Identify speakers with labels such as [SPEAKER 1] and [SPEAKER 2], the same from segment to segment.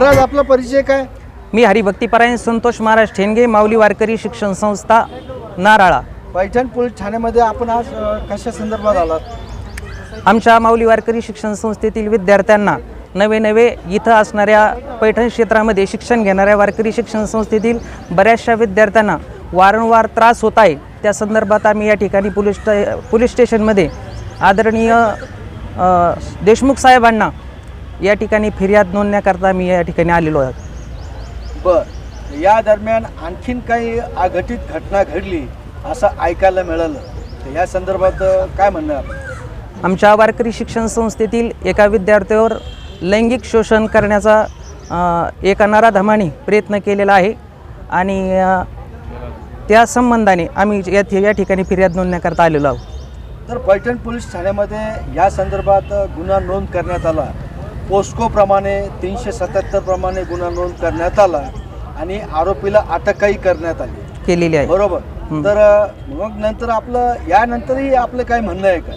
[SPEAKER 1] महाराज आपला परिचय काय?
[SPEAKER 2] मी हरिभक्तीपरायण संतोष महाराज ठेंगे माऊली वारकरी शिक्षण संस्था नाराळा.
[SPEAKER 1] पैठण पोलीस ठाण्यामध्ये आपण आज अ, कशा संदर्भात आलात?
[SPEAKER 2] आमच्या माऊली वारकरी शिक्षण संस्थेतील विद्यार्थ्यांना नवे नवे इथं असणाऱ्या पैठण क्षेत्रामध्ये शिक्षण घेणाऱ्या वारकरी शिक्षण संस्थेतील बऱ्याचशा विद्यार्थ्यांना वारंवार त्रास होत आहे. त्या संदर्भात आम्ही या ठिकाणी पोलीस स्टे पोलीस स्टेशनमध्ये आदरणीय अ, देशमुख साहेबांना या ठिकाणी फिर्याद नोंदण्याकरता मी या ठिकाणी आलेलो आहे.
[SPEAKER 1] बर या दरम्यान आणखीन काही अघटित घटना घडली असं ऐकायला मिळालं. तर या संदर्भात काय म्हणणं आहे? आपलं?
[SPEAKER 2] आमच्या वारकरी शिक्षण संस्थेतील एका विद्यार्थ्यावर लैंगिक शोषण करण्याचा अ, एका नराधमाने प्रयत्न केलेला आहे आणि अ, त्या संबंधाने आम्ही या या ठिकाणी फिर्याद नोंदण्याकरता आलेलो आहोत.
[SPEAKER 1] तर पैठण पोलीस ठाण्यामध्ये या संदर्भात गुन्हा नोंद करण्यात आला. पोस्कोप्रमाणे तीनशे सत्याहत्तर प्रमाणे गुन्हा नोंद करण्यात आला आणि आरोपीला अटकही करण्यात आली
[SPEAKER 2] केलेली आहे
[SPEAKER 1] बरोबर. तर मग नंतर आपलं यानंतरही आपलं काय म्हणणं आहे का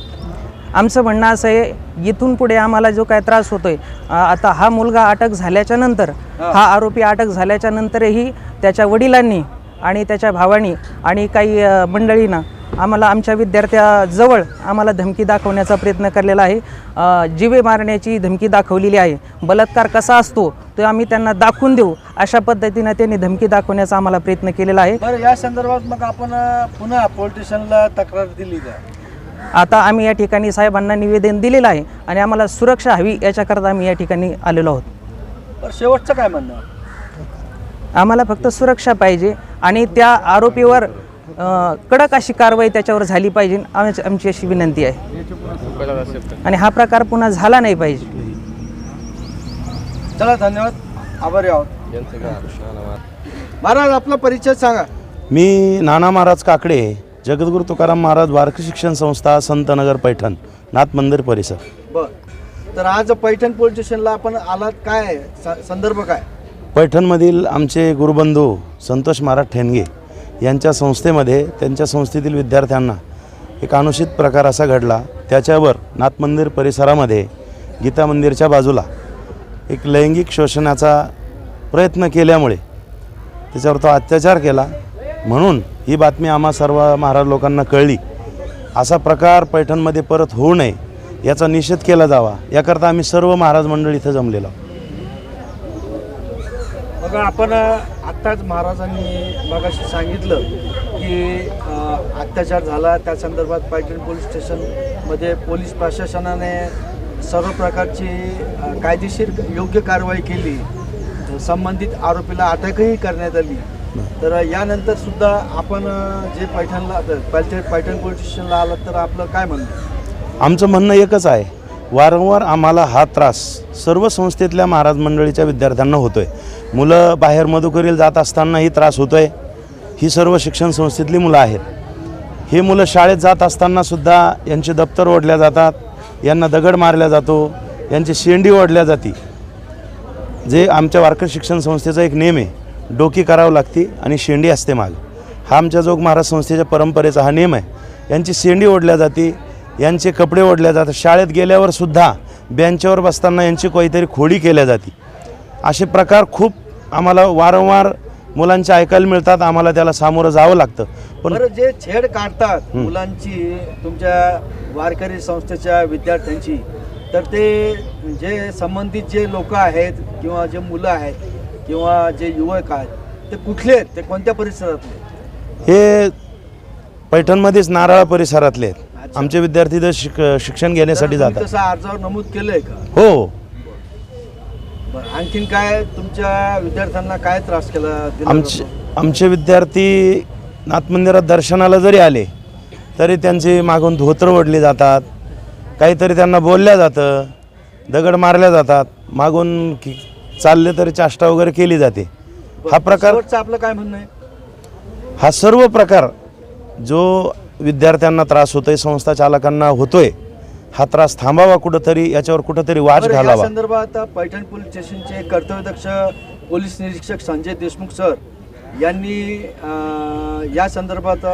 [SPEAKER 2] आमचं म्हणणं असं आहे इथून पुढे आम्हाला जो काय त्रास होतोय आता हा मुलगा अटक झाल्याच्यानंतर
[SPEAKER 1] हा.
[SPEAKER 2] आरोपी अटक झाल्याच्या नंतरही त्याच्या वडिलांनी आणि त्याच्या भावानी आणि काही मंडळींना आम्हाला आमच्या विद्यार्थ्याजवळ आम्हाला धमकी दाखवण्याचा प्रयत्न केलेला आहे. जिवे मारण्याची धमकी दाखवलेली आहे. बलात्कार कसा असतो तो आम्ही त्यांना दाखवून देऊ. अशा पद्धतीनं त्यांनी धमकी दाखवण्याचा आम्हाला प्रयत्न केलेला आहे.
[SPEAKER 1] बरं या संदर्भात मग आपण पुन्हा पोलीस स्टेशनला तक्रार दिली का
[SPEAKER 2] आता आम्ही या ठिकाणी साहेबांना निवेदन दिलेलं आहे आणि आम्हाला सुरक्षा हवी याच्याकरता आम्ही या ठिकाणी आलेलो आहोत.
[SPEAKER 1] शेवटचं काय म्हणणं?
[SPEAKER 2] आम्हाला फक्त सुरक्षा पाहिजे आणि त्या आरोपीवर कडक अशी कारवाई त्याच्यावर झाली पाहिजे. आमची आमची अशी विनंती आहे. आणि हा प्रकार पुन्हा झाला नाही पाहिजे.
[SPEAKER 1] चला धन्यवाद. आभारी आहोत. महाराज आपला परिचय सांगा.
[SPEAKER 3] मी नाना महाराज काकडे जगद्गुरू तुकाराम महाराज वारकरी शिक्षण संस्था संतनगर पैठण नाथ मंदिर परिसर.
[SPEAKER 1] बर. तर आज पैठण पोलीस स्टेशनला आपण आलात. काय संदर्भ काय?
[SPEAKER 3] पैठणमधील आमचे गुरुबंधू संतोष महाराज ठेणगे यांच्या संस्थेमध्ये त्यांच्या संस्थेतील विद्यार्थ्यांना एक अनुचित प्रकार असा घडला. त्याच्यावर नाथ मंदिर परिसरामध्ये गीता मंदिरच्या बाजूला एक लैंगिक शोषणाचा प्रयत्न केल्यामुळे त्याच्यावर तो अत्याचार केला. म्हणून ही बातमी आम्हा सर्व महाराज लोकांना कळली. असा प्रकार पैठणमध्ये परत होऊ नये याचा निषेध केला जावा. याकरता आम्ही सर्व महाराज मंडळ इथं जमलेलो आहोत.
[SPEAKER 1] बघा आपण आत्ताच महाराजांनी मगाशी सांगितलं की अत्याचार झाला. त्या संदर्भात पैठण पोलीस स्टेशनमध्ये पोलीस प्रशासनाने सर्व प्रकारची कायदेशीर योग्य कारवाई केली. संबंधित आरोपीला अटकही करण्यात आली. तर यानंतर सुद्धा आपण जे पैठणला पैठण पैठण पोलीस स्टेशनला आलात तर आपलं काय म्हणणं?
[SPEAKER 3] आमचं म्हणणं एकच आहे. वारंवार आम्हाला हा त्रास सर्व संस्थेतल्या महाराज मंडळीच्या विद्यार्थ्यांना होतो आहे मुलं बाहेर मधुकरील जात असतानाही त्रास होतो आहे ही सर्व शिक्षण संस्थेतली मुलं आहेत. हे मुलं शाळेत जात असतानासुद्धा यांचे दप्तर ओढल्या जातात यांना दगड मारल्या जातो यांची शेंडी ओढल्या जाते. जे आमच्या वारकर शिक्षण संस्थेचा एक नेम आहे डोकी करावं लागते आणि शेंडी असते माग. हा आमच्या जोग महाराज संस्थेच्या परंपरेचा हा नेम आहे. यांची शेंडी ओढल्या जाते यांचे कपडे ओढल्या जातात. शाळेत गेल्यावर सुद्धा बेंचवर बसताना यांची काहीतरी खोडी केल्या जाते. असे प्रकार खूप आम्हाला वारंवार मुलांचे ऐकायला मिळतात. आम्हाला त्याला सामोरं जावं लागतं. पण
[SPEAKER 1] जे छेड काढतात मुलांची तुमच्या वारकरी संस्थेच्या विद्यार्थ्यांची तर ते जे संबंधित जे लोक आहेत किंवा जे मुलं आहेत किंवा जे युवक आहेत ते कुठले आहेत? ते कोणत्या परिसरातले
[SPEAKER 3] हे पैठणमध्येच नारळा परिसरातले आहेत. आमचे विद्यार्थी इथं शिक शिक्षण घेण्यासाठी
[SPEAKER 1] तर
[SPEAKER 3] जातात.
[SPEAKER 1] तसं अर्जावर नमूद केलंय का?
[SPEAKER 3] हो.
[SPEAKER 1] बरं आणखीन काय तुमच्या विद्यार्थ्यांना काय त्रास केला दिला
[SPEAKER 3] आमचे
[SPEAKER 1] जातो?
[SPEAKER 3] आमचे विद्यार्थी नाथ मंदिरात दर्शनाला जरी आले तरी त्यांचे मागून धोत्र ओढली जातात काहीतरी त्यांना बोलल्या जातं दगड मारल्या जातात मागून की- चालले तरी चाष्टा वगैरे केली जाते. हा प्रकार
[SPEAKER 1] शेवटचं आपलं काय म्हणणं आहे?
[SPEAKER 3] हा सर्व प्रकार जो विद्यार्थ्यांना त्रास होतोय संस्था चालकांना होतोय हा त्रास थांबावा कुठंतरी याच्यावर कुठंतरी वाच घालावा.
[SPEAKER 1] संदर्भात पैठण पोलीस स्टेशनचे कर्तव्यदक्ष पोलीस निरीक्षक संजय देशमुख सर यांनी या संदर्भात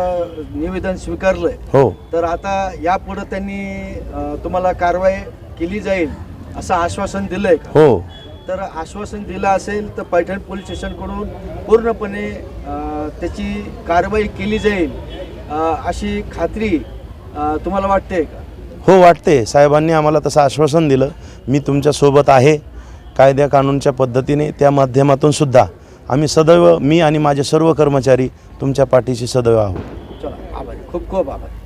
[SPEAKER 1] निवेदन स्वीकारलंय.
[SPEAKER 3] हो.
[SPEAKER 1] तर आता यापुढे त्यांनी तुम्हाला कारवाई केली जाईल असं आश्वासन दिलंय
[SPEAKER 3] हो.
[SPEAKER 1] तर आश्वासन दिलं असेल तर पैठण पोलीस स्टेशनकडून पूर्णपणे त्याची कारवाई केली जाईल. अशी खात्री तुम्हाला वाटते का?
[SPEAKER 3] हो वाटते. साहेबांनी आम्हाला तसं आश्वासन दिलं. मी तुमच्यासोबत आहे. कायद्या कानूनच्या पद्धतीने त्या माध्यमातून सुद्धा आम्ही सदैव मी आणि माझे सर्व कर्मचारी तुमच्या पाठीशी सदैव आहोत.
[SPEAKER 1] चला आभारी. खूप खूप आभारी.